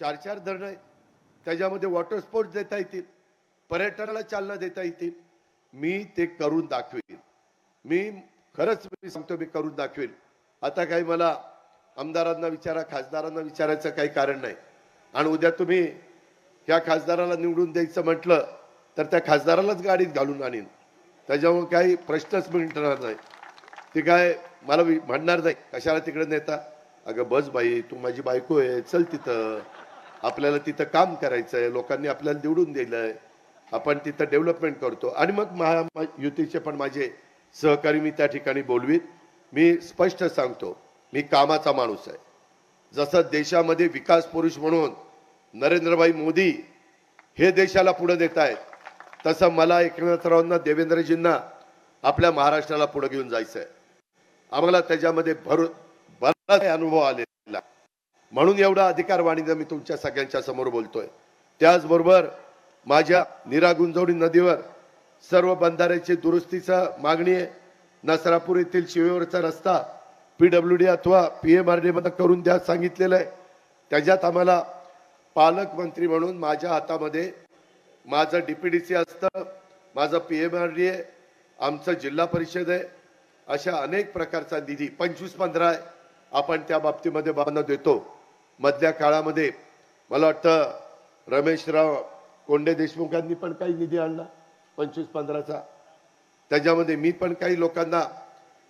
चार चार धरणं आहेत. त्याच्यामध्ये वॉटर स्पोर्ट्स देता येतील. पर्यटनाला चालना देता येतील. मी ते करून दाखवेन. मी खरंच मी सांगतो मी करून दाखवेन. आता काही मला आमदारांना विचारा खासदारांना विचारायचं काही कारण नाही. आणि उद्या तुम्ही ह्या खासदाराला निवडून द्यायचं म्हटलं तर त्या खासदारालाच गाडीत घालून आणीन. त्याच्यामुळे काही प्रश्नच मिळणार नाही. ते काय मला म्हणणार नाही. कशाला तिकडे नेता? अगं बस बाई तू माझी बायको आहे चल तिथं. आपल्याला तिथं काम करायचं आहे लोकांनी आपल्याला निवडून दिलंय आपण तिथं डेव्हलपमेंट करतो. आणि मग महा युतीचे पण माझे सहकारी मी त्या ठिकाणी बोलवीत. मी स्पष्ट सांगतो मी कामाचा माणूस आहे. जसं देशामध्ये विकास पुरुष म्हणून नरेंद्रभाई मोदी हे देशाला पुढे देत आहेत तसं मला एकनाथरावांना देवेंद्रजींना आपल्या महाराष्ट्राला पुढे घेऊन जायचं आहे आम्हाला त्याच्यामध्ये भर बराच अनुभव आले म्हणून एवढा अधिकार वाणीनं मी तुमच्या सगळ्यांच्या समोर बोलतोय. त्याचबरोबर माझ्या निरागुंजवणी नदीवर सर्व बंधाऱ्याची दुरुस्तीचा मागणी आहे. नसरापूर येथील शिवेवरचा रस्ता पीडब्ल्यू डी अथवा पी एम आर डी मध्ये करून द्या सांगितलेलं आहे. त्याच्यात आम्हाला पालकमंत्री म्हणून माझ्या हातामध्ये माझं डी पी डी सी असतं माझं पी एम आर डी आहे आमचं जिल्हा परिषद आहे. अशा अनेक प्रकारचा निधी पंचवीस पंधरा आहे आपण त्या बाबतीमध्ये बाबांना देतो. मधल्या काळामध्ये मला वाटतं रमेशराव कोंडे देशमुखांनी पण काही निधी आणला पंचवीस पंधराचा. त्याच्यामध्ये मी पण काही लोकांना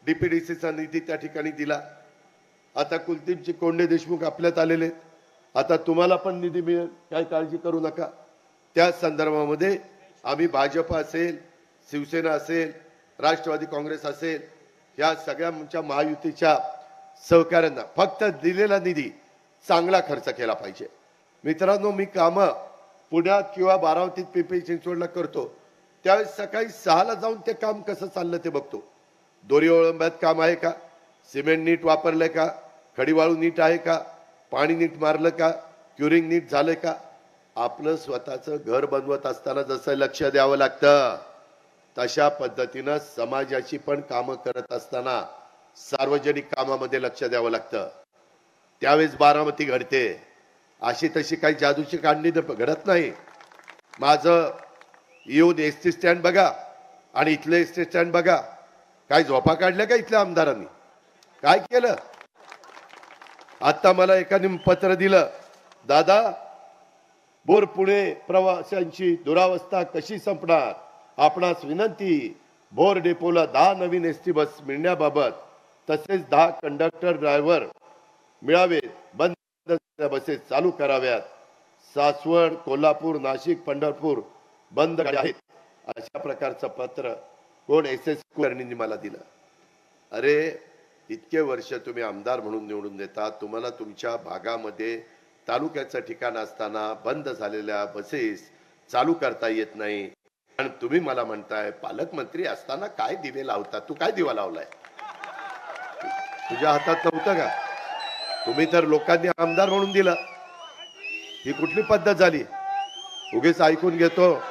डी पी डी सीचा निधी त्या ठिकाणी दिला. आता कुलदीपजी कोंडे देशमुख आपल्यात आलेले आहेत. आता तुम्हाला पण निधी मिळेल काय काळजी करू नका. त्या संदर्भामध्ये आम्ही भाजप असेल शिवसेना असेल राष्ट्रवादी काँग्रेस असेल या सगळ्यांच्या महायुतीच्या सहकाऱ्यांना फक्त दिलेला निधी चांगला खर्च केला पाहिजे. मित्रांनो मी कामं पुण्यात किंवा बारावतीत पिंपरी चिंचवडला करतो. त्यावेळेस सकाळी सहाला जाऊन ते काम कसं चाललं ते बघतो. दोरी ओळंब्यात काम आहे का? सिमेंट नीट वापरलं का? खडीवाळू नीट आहे का? पाणी नीट मारलं का? क्युरिंग नीट झालंय का? आपलं स्वतःचं घर बनवत असताना जसं लक्ष द्यावं लागतं तशा पद्धतीनं समाजाची पण कामं करत असताना सार्वजनिक कामामध्ये लक्ष द्यावं लागतं. त्यावेळेस बारामती घडते. अशी तशी काही जादूची काढणी तर घडत नाही. माझं येऊन एस टी स्टँड बघा आणि इथलं एस टी स्टँड बघा. काय झोपा काढल्या का इथल्या आमदारांनी? काय केलं? आता मला एकाने पत्र दिलं दादा बोर पुणे प्रवाशांची दुरावस्था कशी संपणार? आपणास विनंती भोर डेपोला दहा नवीन एस टी बस मिळण्याबाबत तसेच दहा कंडक्टर ड्रायव्हर मिळावेत बंद बसेस चालू कराव्यात. सासवड कोल्हापूर नाशिक पंढरपूर बंद आहेत. अशा प्रकारचं पत्र कोण एस एस कुलकर्णींनी मला दिलं. अरे इतके वर्ष तुम्ही आमदार म्हणून निवडून देता तुम्हाला तुमच्या भागामध्ये तालुक्याचं ठिकाण असताना बंद झालेल्या बसेस चालू करता येत नाही. आणि तुम्ही मला म्हणताय पालकमंत्री असताना काय दिवे लावता? तू काय दिवा लावलाय? तुझ्या हातात नव्हतं का? तुम्ही तर लोकांनी आमदार म्हणून दिलं. ही कुठली पद्धत झाली? उगीच ऐकून घेतो.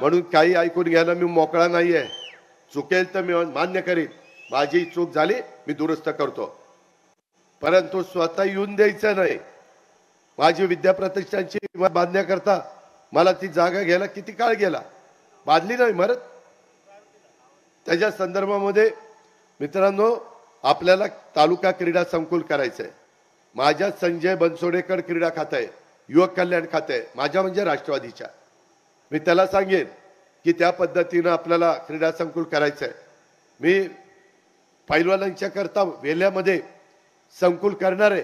म्हणून काही ऐकून घ्यायला मी मोकळा नाहीये. चुकेल तर मी मान्य करीन. माझी चूक झाली मी दुरुस्त करतो. परंतु स्वतः येऊन द्यायचं नाही. माझी विद्याप्रतिष्ठानची बांधण्याकरता मला ती जागा घ्यायला किती काळ गेला? बांधली नाही मरत? त्याच्या संदर्भामध्ये मित्रांनो आपल्याला तालुका क्रीडा संकुल करायचंय. माझ्या संजय बनसोडेकर क्रीडा खातं आहे युवक कल्याण खातं आहे माझ्या म्हणजे राष्ट्रवादीच्या. मी त्याला सांगेन की त्या पद्धतीनं आपल्याला क्रीडा संकुल करायचं आहे मी पैलवानांच्या करता वेल्यामध्ये संकुल करणार आहे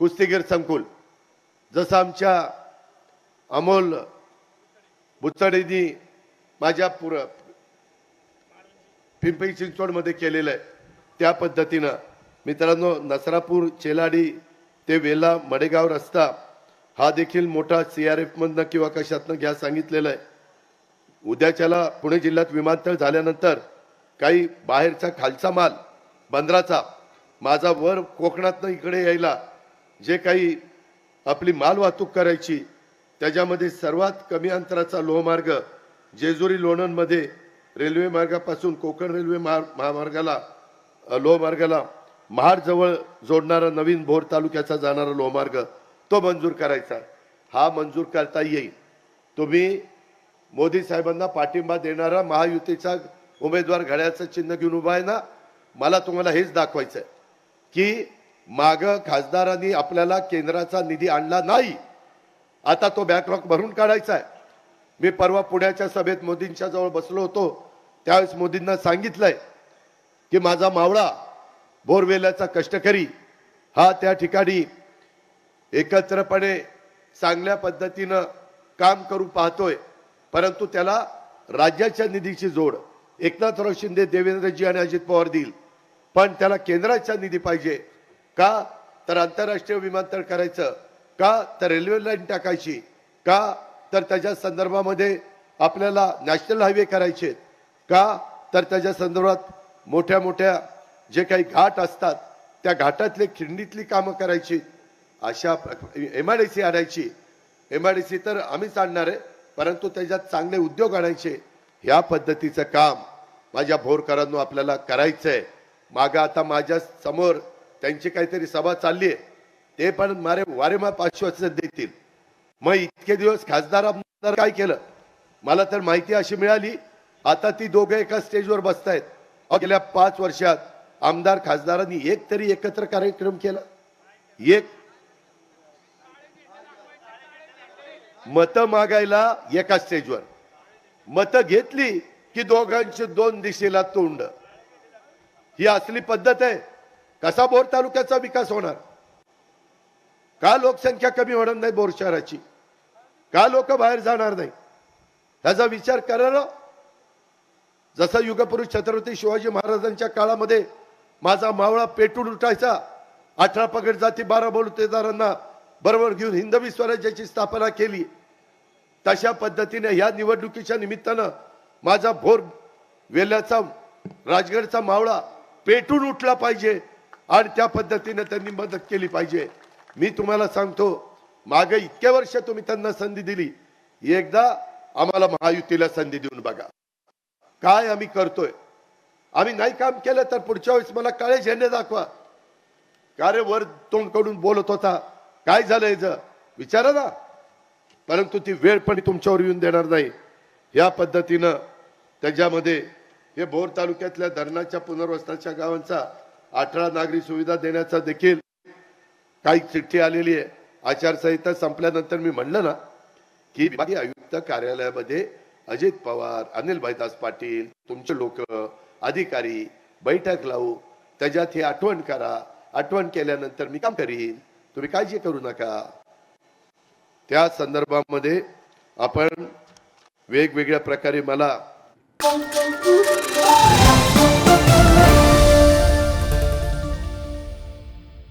कुस्तीगीर संकुल. जसं आमच्या अमोल बुचडेनी माझ्या पुर पिंपरी चिंचवडमध्ये केलेलं आहे. त्या पद्धतीनं मित्रांनो नसरापूर चेलाडी ते वेला मडेगाव रस्ता हा देखील मोठा सी आर एफमधनं किंवा कशातनं घ्या सांगितलेलं आहे. उद्याच्याला पुणे जिल्ह्यात विमानतळ झाल्यानंतर काही बाहेरचा खालचा माल बंदराचा माझा वर कोकणातनं इकडे यायला जे काही आपली माल वाहतूक करायची त्याच्यामध्ये सर्वात कमी अंतराचा लोहमार्ग जेजुरी लोणंदमध्ये रेल्वे मार्गापासून कोकण रेल्वे मार- महामार्गाला लोहमार्गाला महाडजवळ जोडणारा नवीन भोर तालुक्याचा जाणारा लोहमार्ग तो मंजूर करायचा. हा मंजूर करता येईल. तुम्ही मोदी साहेबांना पाठिंबा देणारा महायुतीचा उमेदवार घड्याचं चिन्ह घेऊन उभा आहे ना मला तुम्हाला हेच दाखवायचं आहे की माग खासदारांनी आपल्याला केंद्राचा निधी आणला नाही. आता तो बॅकलॉग भरून काढायचा आहे मी परवा पुण्याच्या सभेत मोदींच्या जवळ बसलो होतो. त्यावेळेस मोदींना सांगितलंय की माझा मावळा बोरवेलाचा कष्टकरी. हा त्या ठिकाणी एकत्रपणे चांगल्या पद्धतीनं काम करू पाहतोय. परंतु त्याला राज्याच्या निधीची जोड एकनाथराव शिंदे देवेंद्रजी आणि अजित पवार देईल. पण त्याला केंद्राचा निधी पाहिजे. का तर आंतरराष्ट्रीय विमानतळ करायचं? का तर रेल्वे लाईन टाकायची? का तर त्याच्या संदर्भामध्ये आपल्याला नॅशनल हायवे करायचे का तर त्याच्या संदर्भात मोठ्या मोठ्या जे काही घाट असतात त्या घाटातले खिंडीतली कामं करायची अशा एम आय डी सी आणायची. एम आय डी सी तर आम्हीच आणणार आहे परंतु त्याच्यात चांगले उद्योग आणायचे. ह्या पद्धतीचं काम माझ्या भोरकरांनो आपल्याला करायचं आहे मागं आता माझ्यासमोर त्यांची काहीतरी सभा चालली आहे. ते पण मारे वारेमा पाचशे देतील. मग इतके दिवस खासदार आमदार काय केलं? मला तर माहिती अशी मिळाली आता ती दोघं एका स्टेजवर बसतायत. गेल्या पाच वर्षात आमदार खासदारांनी एक तरी एकत्र कार्यक्रम केला. एक. मतं मागायला एका स्टेजवर मतं घेतली की दोघांची दोन दिशेला तोंड. ही असली पद्धत आहे. कसा बोर तालुक्याचा विकास होणार? का लोकसंख्या कमी होणार नाही बोर शहराची? का लोक बाहेर जाणार नाही? ह्याचा विचार करा ना जसा युगपुरुष छत्रपती शिवाजी महाराजांच्या काळामध्ये माझा मावळा पेटून उठायचा. अठरा पगड जाती बारा बलुतेदारांना बरोबर घेऊन हिंदवी स्वराज्याची स्थापना केली. तशा पद्धतीने ह्या निवडणुकीच्या निमित्तानं माझा भोर वेल्याचा राजगडचा मावळा पेटून उठला पाहिजे आणि त्या पद्धतीने त्यांनी मदत केली पाहिजे. मी तुम्हाला सांगतो मागे इतक्या वर्ष तुम्ही त्यांना संधी दिली. एकदा आम्हाला महायुतीला संधी देऊन बघा. काय आम्ही करतोय? आम्ही नाही काम केलं तर पुढच्या वेळेस मला काळे झेंडे दाखवा. कार्य वर तोंडकडून बोलत होता. काय झालं याचं विचारा ना. परंतु ती वेळ पण तुमच्यावर येऊन देणार नाही. या पद्धतीनं त्याच्यामध्ये हे भोर तालुक्यातल्या धरणाच्या पुनर्वसनाच्या गावांचा अठरा नागरी सुविधा देण्याचा देखील काही चिठ्ठी आलेली आहे. आचारसंहिता संपल्यानंतर मी म्हणलं ना की आयुक्त कार्यालयामध्ये अजित पवार अनिल भाईदास पाटील तुमचे लोक अधिकारी बैठक लावू त्याच्यात हे आठवण करा. आठवण केल्यानंतर मी काम करीन. तुम्ही काळजी करू नका. त्या संदर्भामध्ये आपण वेगवेगळ्या प्रकारे मला